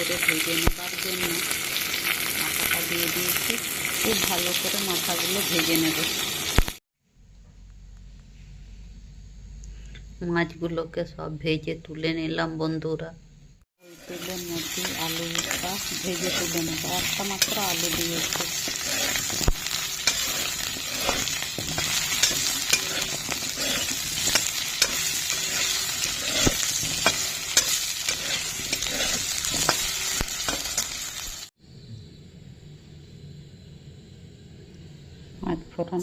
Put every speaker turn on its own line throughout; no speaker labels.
করে ভেজে নেবার জন্য মাথাটা দিয়ে দিয়েছি। খুব ভালো করে মাথাগুলো ভেজে নেব। মাছগুলোকে সব ভেজে তুলে নিলাম বন্ধুরা। তেলের মধ্যে আলুটা ভেজে তুলে নেব। একটা মাত্র আলু দিয়েছি। পাঁচ ফোড়ন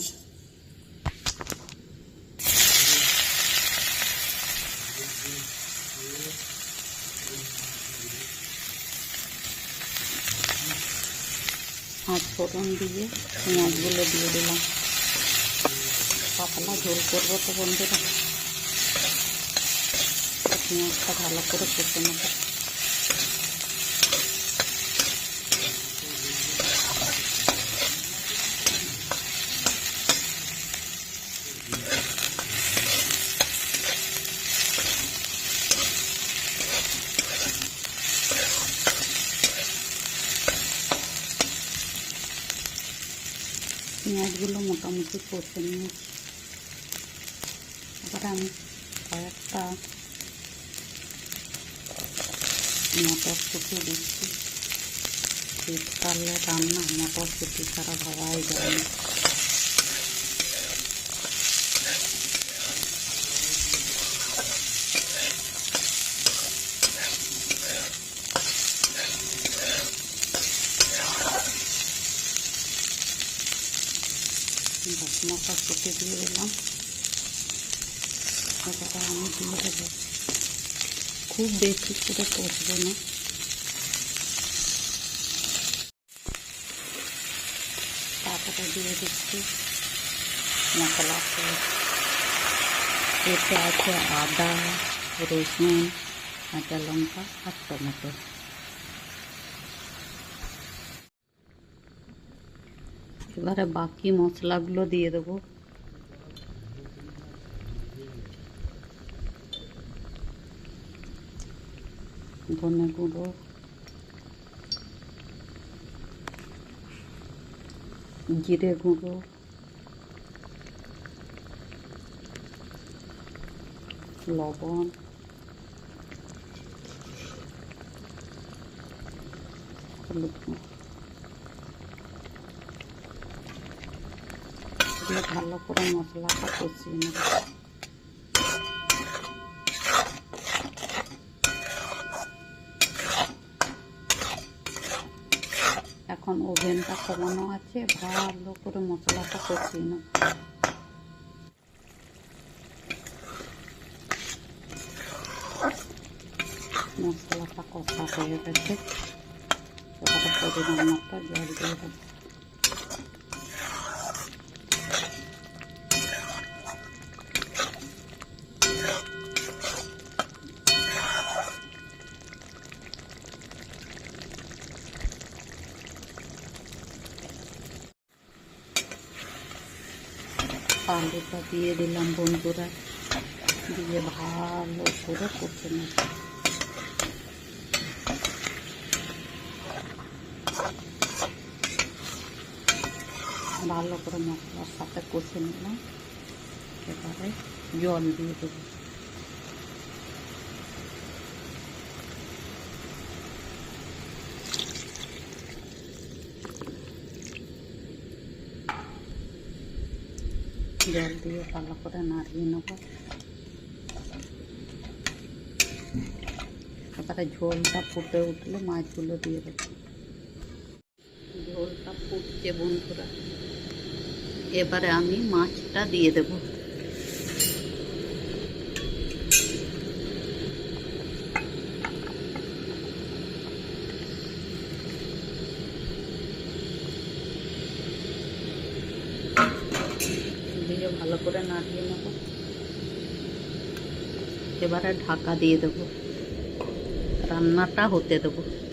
পাঁচ ফোড়ন দিয়ে পেঁয়াজগুলো দিয়ে দিলাম। পাতলা ঝোল করব তো বন্ধুরা। পেঁয়াজটা ভালো করে কষে নেব। পেঁয়াজগুলো মোটামুটি কষে নিয়েছি এবার আমি কয়েকটা মটরশুঁটি দিচ্ছি। শীতকালে রান্না মটরশুঁটি ছাড়া ভাবাই যায় না। মটরশুঁটি দিয়ে দিলাম এবারে আমি দিয়ে দেবো খুব বেশি করে কষবো না তারপরে দিয়ে দিচ্ছি মশলা এতে আছে আদা রসুন কাঁচা লঙ্কা আর টমেটো এবারে বাকি মশলাগুলো দিয়ে দেবো। ধনে গুঁড়ো। জিরে গুঁড়ো। লবণ। হলুদ এগুলো ভালো করে মশলাটা কষিয়ে নেব। এখন ওভেনটা কমানো আছে, ভালো করে মশলাটা কষিয়ে নেব। মশলাটা কষা হয়ে গেছে। মতো জল দিয়ে দেবো। আলুটা দিয়ে দিলাম বন্ধুরা দিয়ে ভালো করে কষে নেব ভালো করে মশলার সাথে কষে নিলাম। এবারে জল দিয়ে দেবো। জল দিয়ে ভালো করে নাড়িয়ে নেব। এবারে ঝোলটা ফুটে উঠলে মাছগুলো দিয়ে দেবো। ঝোলটা ফুটছে বন্ধুরা। এবারে আমি মাছটা দিয়ে দেব। দিয়ে ভালো করে নাড়িয়ে নেব। এবারে ঢাকা দিয়ে দেবো। রান্নাটা হতে দেবো।